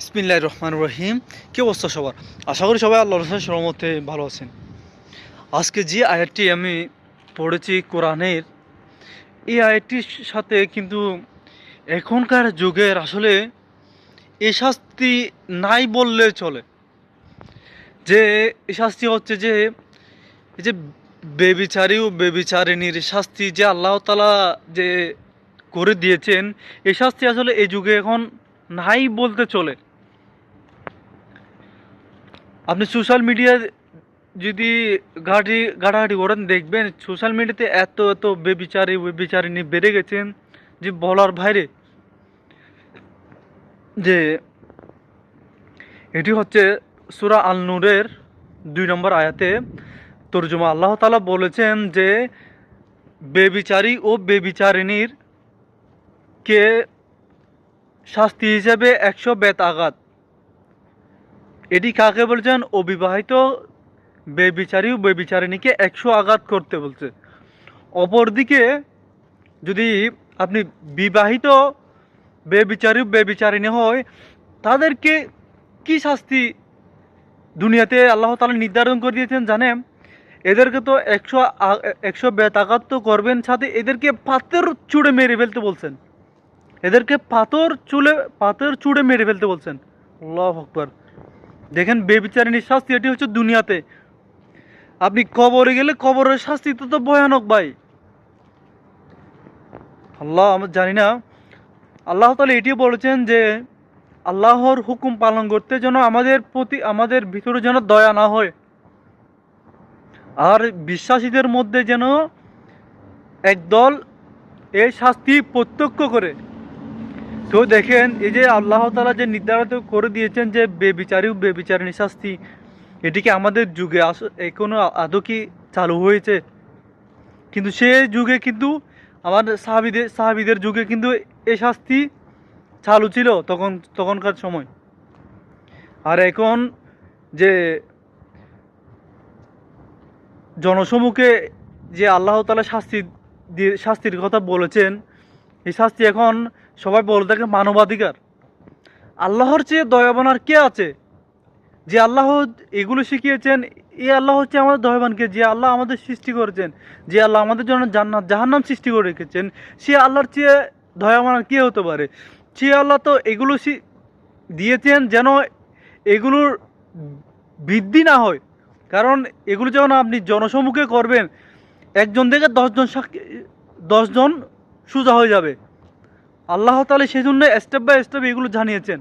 ইসমিল্লাহ রহমান রহিম কি অবস্থা সবার? আশা করি সবাই আল্লাহ রসুলের সরমতে ভালো আছেন। আজকে যে আয়াতটি আমি পড়েছি কোরআনের, এই আয়াতটির সাথে কিন্তু এখনকার যুগের আসলে এ শাস্তি নাই বললে চলে। যে এ শাস্তি হচ্ছে যে, এই যে বেবিচারী ও বেবিচারিণীর শাস্তি যে আল্লাহ তালা যে করে দিয়েছেন এই শাস্তি আসলে এই যুগে এখন নাই বলতে চলে। আপনি সোশ্যাল মিডিয়া যদি ঘাটি, ঘাটাঘাটি করেন দেখবেন সোশ্যাল মিডিয়াতে এত এত বেবিচারি, বেবিচারিণী বেড়ে গেছেন যে বলার বাইরে। যে এটি হচ্ছে সুরা আল নূরের দুই নম্বর আয়াতে তর্জমা আল্লাহ তালা বলেছেন যে বেবিচারী ও বেবিচারিণীর কে শাস্তি হিসেবে একশো বেত আঘাত। এটি কাকে বলছেন? অবিবাহিত বেবিচারী বেবিচারিণীকে একশো আঘাত করতে বলছে। অপরদিকে যদি আপনি বিবাহিত বেবিচারী বেবিচারিণী হয়, তাদেরকে কি শাস্তি দুনিয়াতে আল্লাহ তালা নির্ধারণ করে দিয়েছেন জানেন? এদেরকে তো একশো একশো বেতাঘাত তো করবেন, সাথে এদেরকে পাথর চুড়ে মেরে ফেলতে বলছেন। এদেরকে পাথর চুলে, পাথর চুড়ে মেরে ফেলতে বলছেন। আল্লাহ আকবর। দেখেন বেবিচারিণীর শাস্তি, এটি হচ্ছে দুনিয়াতে। আপনি কবরে গেলে কবরের শাস্তি তো ভয়ানক ভাই। আল্লাহ, আমরা জানি না। আল্লাহ তালা এটিও বলেছেন যে, আল্লাহর হুকুম পালন করতে যেন আমাদের প্রতি, আমাদের ভিতরে যেন দয়া না হয়। আর বিশ্বাসীদের মধ্যে যেন একদল এই শাস্তি প্রত্যক্ষ করে। তো দেখেন, এই যে আল্লাহ তালা যে নির্ধারিত করে দিয়েছেন যে বেবিচারী বেবিচারিণী শাস্তি এটিকে আমাদের যুগে আস এখনও আদৌ কি চালু হয়েছে? কিন্তু সে যুগে কিন্তু আমার সাহাবিদের সাহাবিদের যুগে কিন্তু এ শাস্তি চালু ছিল তখন, তখনকার সময়। আর এখন যে জনসমুখে যে আল্লাহ তালা শাস্তি দিয়ে, শাস্তির কথা বলেছেন এই শাস্তি এখন সবাই বলে থাকে মানবাধিকার। আল্লাহর চেয়ে দয়াবান আর কে আছে? যে আল্লাহ এগুলো শিখিয়েছেন, এ আল্লাহ হচ্ছে আমাদের দয়াবানকে, যে আল্লাহ আমাদের সৃষ্টি করেছেন, যে আল্লাহ আমাদের জন্য জান্নাত, জাহান্নাম সৃষ্টি করে রেখেছেন, সে আল্লাহর চেয়ে দয়াবান আর কে হতে পারে? সে আল্লাহ তো এগুলো দিয়েছেন যেন এগুলোর বৃদ্ধি না হয়। কারণ এগুলো যখন আপনি জনসমুখে করবেন, একজন থেকে দশজন সাক্ষী দশজন সোজা হয়ে যাবে। আল্লাহ তালে সেই জন্য স্টেপ বাই স্টেপ এগুলো জানিয়েছেন।